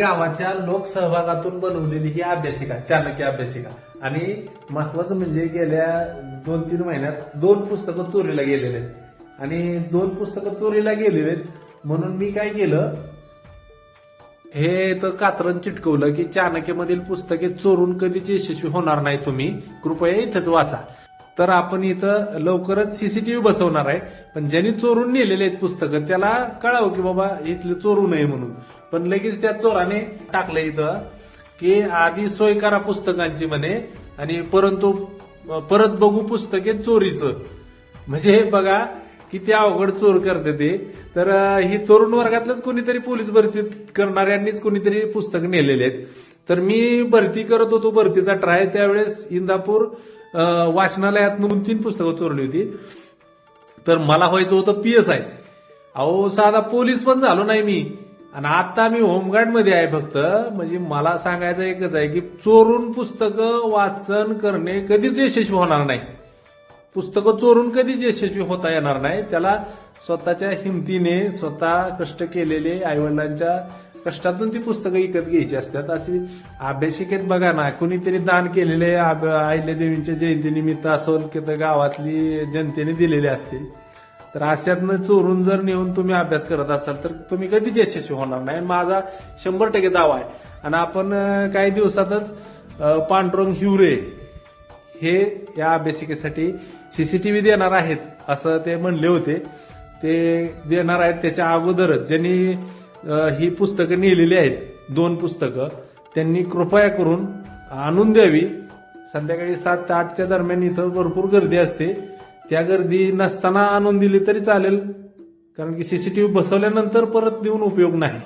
गावाच्या लोकसहभागातून बनवलेली ही अभ्यासिका चाणक्य अभ्यासिका. आणि महत्वाचं म्हणजे गेल्या दोन तीन महिन्यात दोन पुस्तकं चोरीला गेलेले आहेत. आणि दोन पुस्तकं चोरीला गेलेले आहेत म्हणून मी काय केलं हे तर कात्रण चिटकवलं की चाणक्यमधील पुस्तके चोरून कधीच यशस्वी होणार नाही तुम्ही. कृपया इथंच वाचा. तर आपण इथं लवकरच सीसीटीव्ही बसवणार आहे. पण ज्यांनी चोरून नेलेले आहेत पुस्तकं त्याला कळावं की बाबा इथलं चोरू नये म्हणून. पण लगेच त्या चोराने टाकलं इथं की आधी सोय करा पुस्तकांची म्हणे आणि परंतु परत बघू पुस्तके चोरीचं. म्हणजे हे बघा किती अवघड चोर करते ते. तर ही तरुण वर्गातलंच कोणीतरी पोलीस भरती करणाऱ्यांनीच कोणीतरी पुस्तक नेलेले आहेत. तर मी भरती करत होतो भरतीचा ट्राय त्यावेळेस इंदापूर वाचनालयात दोन तीन पुस्तकं चोरली होती. तर मला व्हायचं होतं पी एस आय अहो साधा पोलीस पण झालो नाही मी. आणि आता मी होमगार्डमध्ये आहे फक्त. म्हणजे मला सांगायचं एकच आहे की चोरून पुस्तकं वाचन करणे कधीच यशस्वी होणार नाही. पुस्तकं चोरून कधीच यशस्वी होता येणार नाही. त्याला स्वतःच्या हिमतीने स्वतः कष्ट केलेले आईवडिलांच्या कष्टातून ती पुस्तकं विकत घ्यायची असतात. अशी अभ्यासिकेत बघा ना कुणीतरी दान केलेले आहिल्या देवींच्या जयंतीनिमित्त असो की तर गावातली जनतेने दिलेले असतील. तर अशातनं चोरून जर नेऊन तुम्ही अभ्यास करत असाल तर तुम्ही कधीच यशस्वी होणार नाही. माझा शंभर टक्के दावा आहे. आणि आपण काही दिवसातच पांडुरंग हिवरे हे या अभ्यासिकेसाठी सीसीटीव्ही देणार आहेत असं ते म्हणले होते. ते देणार आहेत त्याच्या अगोदरच. ज्यांनी ही पुस्तकं नेलेली आहेत दोन पुस्तकं त्यांनी कृपया करून आणून द्यावी. संध्याकाळी सात ते आठच्या दरम्यान इथं भरपूर गर्दी असते. त्या गर्दी नसताना आणून दिली तरी चालेल. कारण की सीसीटीव्ही बसवल्यानंतर परत देऊन उपयोग नाही.